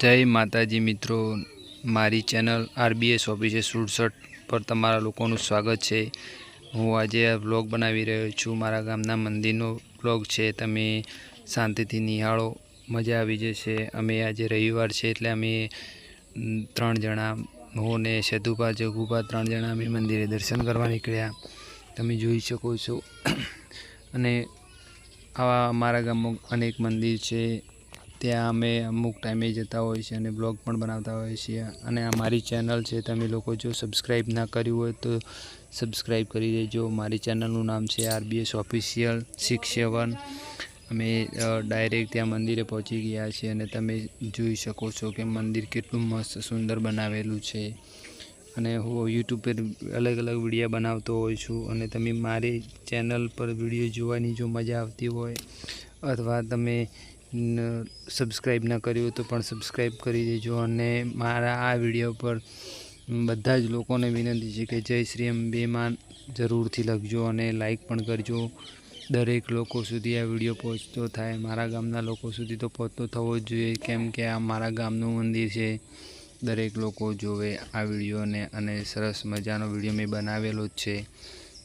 જય માતાજી મિત્રો, મારી ચેનલ આરબીએસ ઓફિસે સુડસઠ પર તમારા લોકોનું સ્વાગત છે. હું આજે આ વ્લોગ બનાવી રહ્યો છું. મારા ગામના મંદિરનો વ્લોગ છે. તમે શાંતિથી નિહાળો, મજા આવી જશે. અમે આજે રવિવાર છે એટલે અમે ત્રણ જણા, હું ને સેતુભા, જગુભા ત્રણ જણા અમે મંદિરે દર્શન કરવા નીકળ્યા. તમે જોઈ શકો છો. અને આવા અમારા ગામમાં અનેક મંદિર છે. ત્યાં અમે અમુક ટાઈમે જતા હોઈએ છીએ અને બ્લોગ પણ બનાવતા હોઈએ છીએ. અને આ મારી ચેનલ છે, તમે લોકો જો સબસ્ક્રાઈબ ના કર્યું હોય તો સબસ્ક્રાઈબ કરી દેજો. મારી ચેનલનું નામ છે આરબીએસ ઓફિશિયલ સિક્સ સેવન. અમે ડાયરેક્ટ ત્યાં મંદિરે પહોંચી ગયા છીએ અને તમે જોઈ શકો છો કે મંદિર કેટલું મસ્ત સુંદર બનાવેલું છે. અને હું યુટ્યુબ પર અલગ અલગ વીડિયો બનાવતો હોઉં છું અને તમે મારી ચેનલ પર વીડિયો જોવાની જો મજા આવતી હોય અથવા તમે સબસ્ક્રાઈબ ન કર્યું તો પણ સબસ્ક્રાઈબ કરી દેજો અને મારા આ વીડિયો પર બધા જ લોકોને વિનંતી છે કે જય શ્રી અંબેમાં જરૂરથી લખજો અને લાઈક પણ કરજો. દરેક લોકો સુધી આ વીડિયો પહોંચતો થાય, મારા ગામના લોકો સુધી તો પહોંચતો થવો જ જોઈએ. કેમ કે આ મારા ગામનું મંદિર છે. દરેક લોકો જોવે આ વિડીયોને અને સરસ મજાનો વીડિયો મેં બનાવેલો જ છે.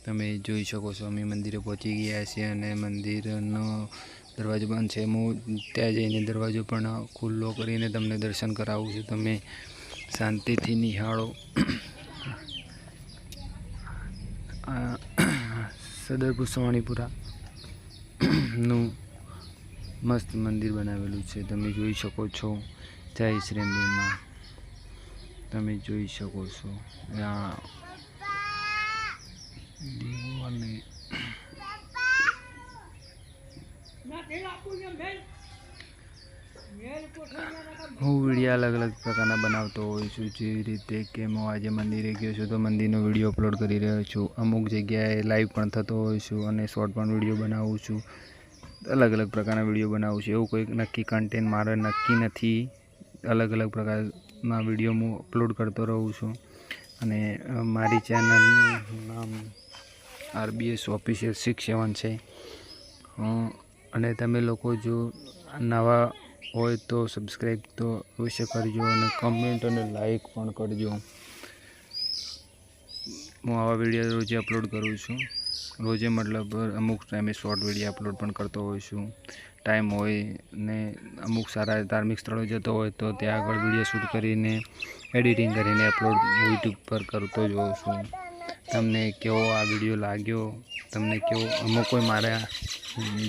તમે જોઈ શકો છો, અમે મંદિરે પહોંચી ગયા છીએ અને મંદિરનો દરવાજો બંધ છે. હું ત્યાં જઈને દરવાજો પણ ખુલ્લો કરીને તમને દર્શન કરાવું છું. તમે શાંતિથી નિહાળો. સદર સદરપુરનું મસ્ત મંદિર બનાવેલું છે. તમે જોઈ શકો છો. જય શ્રી તમે જોઈ શકો છો. આ દીવો અને હું વીડિયો અલગ અલગ પ્રકારના બનાવતો હોઉં છું. જેવી રીતે કે હું આજે મંદિરે ગયો છું તો મંદિરનો વીડિયો અપલોડ કરી રહ્યો છું. અમુક જગ્યાએ લાઈવ પણ થતો હોઉં છું અને શોર્ટ પણ વીડિયો બનાવું છું. અલગ અલગ પ્રકારના વીડિયો બનાવું છું. એવું કોઈ નક્કી કન્ટેન્ટ મારે નક્કી નથી. અલગ અલગ પ્રકારના વીડિયો હું અપલોડ કરતો રહું છું. અને મારી ચેનલનું નામ આરબીએસ ઓફિસિયલ સિક્સ સેવન છે. અને તમે લોકો જો નવા હોય તો સબસ્ક્રાઈબ તો અવશ્ય કરજો અને કમેન્ટ અને લાઈક પણ કરજો. હું આવા વીડિયો રોજે અપલોડ કરું છું. રોજે મતલબ અમુક ટાઈમે શોર્ટ વીડિયો અપલોડ પણ કરતો હોઉં છું. ટાઈમ હોય ને અમુક સારા ધાર્મિક સ્થળો જતો હોય તો ત્યાં આગળ વીડિયો શૂટ કરીને એડિટિંગ કરીને અપલોડ યુટ્યુબ પર કરતો જ હોઉં છું. તમને કેવો આ વીડિયો લાગ્યો? તમને કેવો, અમુક કોઈ મારા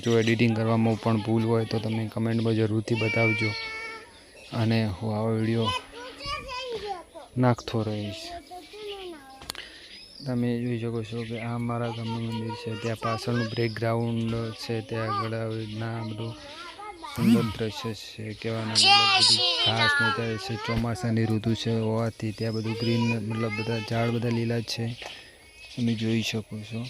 જો એડિટિંગ કરવામાં પણ ભૂલ હોય તો તમે કમેન્ટમાં જરૂરથી બતાવજો. અને હું આવો વીડિયો નાખતો રહીશ. તમે જોઈ શકો છો કે આ મારા ગામનું મંદિર છે. ત્યાં પાછળનું બ્રેકગ્રાઉન્ડ છે. ત્યાં આગળ આવી રીતના બધું સુંદર દ્રશ્ય છે. કહેવાના મતલબ ઘાસ ને ત્યાં છે ચોમાસાની ઋતુ છે. હોવાથી ત્યાં બધું ગ્રીન મતલબ બધા ઝાડ બધા લીલા છે. તમે જોઈ શકો છો.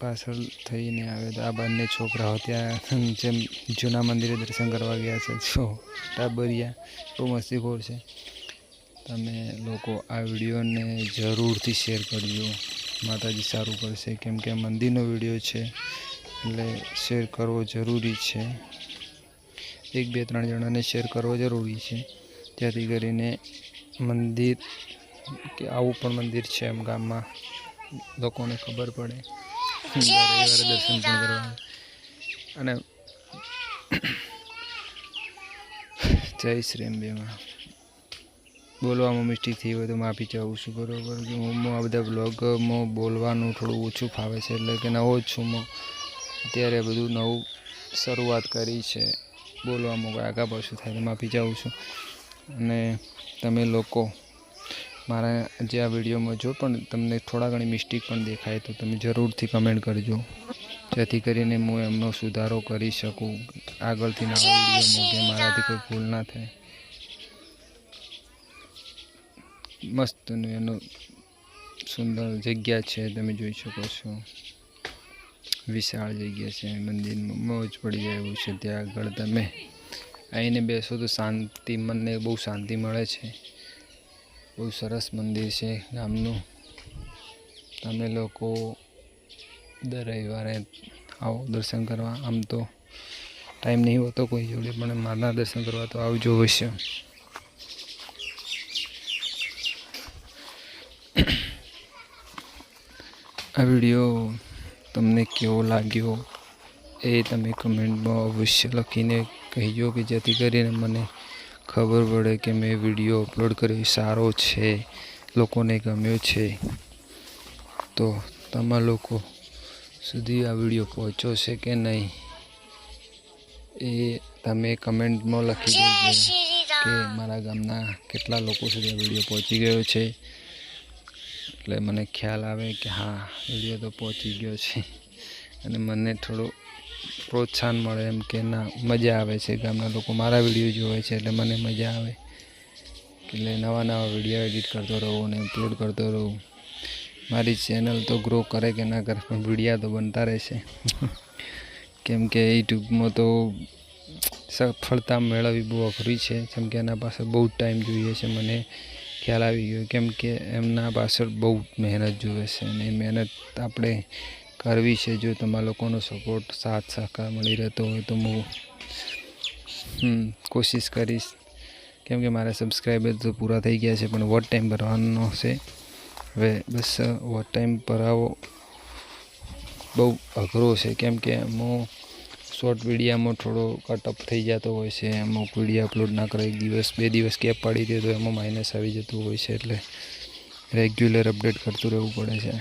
પાછળ થઈને આવે તો આ બંને છોકરાઓ ત્યાં જેમ જૂના મંદિરે દર્શન કરવા ગયા છે. જો ટાબરિયા, બહુ મસ્તીખોર છે. તમે લોકો આ વિડીયોને જરૂરથી શેર કરજો. માતાજી સારું કરશે. કેમ કે મંદિરનો વીડિયો છે, એટલે શેર કરવો જરૂરી છે. એક, બે, ત્રણ જણાને શેર કરવો જરૂરી છે. જેથી કરીને મંદિર, કે આવું પણ મંદિર છે એમ ગામમાં લોકોને ખબર પડે. રવિવારે દર્શન પણ કરવા અને જય શ્રી અંબેમાં બોલવામાં મિસ્ટેક થઈ હોય તો માફી ચાહું છું બરાબર? કે હું આ બધા બ્લોગમાં બોલવાનું થોડું ઓછું ફાવે છે એટલે કે નવો જ છું અત્યારે બધું નવું શરૂઆત કરી છે બોલવામાં કોઈ આગા પાછું થાય તો માફી ચાહું છું. અને તમે લોકો મારા જે આ વિડીયોમાં જો પણ તમને થોડા ઘણી મિસ્ટેક પણ દેખાય તો તમે જરૂરથી કમેન્ટ કરજો. જેથી કરીને હું એમનો સુધારો કરી શકું આગળથી નવા વિડીયોમાં કે મારાથી કોઈ ભૂલ ના થાય. મસ્ત એનો સુંદર જગ્યા છે તમે જોઈ શકો છો. વિશાળ જગ્યા છે મંદિરમાં મોજ પડી જાય એવું છે ત્યાં આગળ તમે આવીને બેસો તો શાંતિ મનને બહુ શાંતિ મળે છે. બહુ સરસ મંદિર છે ગામનું. તમે લોકો દર રવિવારે આવો દર્શન કરવા. આમ તો ટાઈમ નહીં હોતો કોઈ જોડે, પણ મારના દર્શન કરવા તો આવજો અવશ્ય. આ વીડિયો તમને કેવો લાગ્યો એ તમે કમેન્ટમાં અવશ્ય લખીને કહેજો કે જેથી કરીને મને ખબર પડે કે મેં વીડિયો અપલોડ કર્યો સારો છે લોકોને ગમ્યો છે. તો તમારા લોકો સુધી આ વીડિયો પહોંચ્યો છે કે નહીં એ તમે કમેન્ટમાં લખી દેજો કે મારા ગામના કેટલા લોકો સુધી આ વીડિયો પહોંચી ગયો છે. એટલે મને ખ્યાલ આવે કે હા વીડિયો તો પહોંચી ગયો છે. અને મને થોડું પ્રોત્સાહન મળે એમ કે ના, મજા આવે છે. ગામના લોકો મારા વીડિયો જોવે છે એટલે મને મજા આવે. એટલે નવા નવા વીડિયો એડિટ કરતો રહું અને અપલોડ કરતો રહું. મારી ચેનલ તો ગ્રો કરે કે ના કરે, પણ વિડીયા તો બનતા રહેશે. કેમ કે યુટ્યુબમાં તો સફળતા મેળવવી બહુ અઘરી છે. કેમ કે એના પાસે બહુ ટાઈમ જોઈએ છે. મને ખ્યાલ આવી ગયો. કેમ કે એમના પાછળ બહુ મહેનત જોઈએ છે અને મહેનત આપણે કરવી છે જો તમારા લોકોનો સપોર્ટ સાથ સહકાર મળી રહેતો હોય તો હું કોશિશ કરીશ. કેમ કે મારા સબસ્ક્રાઈબર તો પૂરા થઈ ગયા છે, પણ વોટ ટાઈમ ભરવાનો છે? હવે બસ વોટ ટાઈમ ભરાવો બહુ અઘરો છે, કેમ કે હું શોર્ટ વિડીયામાં થોડો કટઅપ થઈ જતો હોય છે અમુક વીડિયો અપલોડ ના કરે એક દિવસ, બે દિવસ કેપ પાડી દે તો એમાં માઇનસ આવી જતું હોય છે, એટલે રેગ્યુલર અપડેટ કરતું રહેવું પડે છે.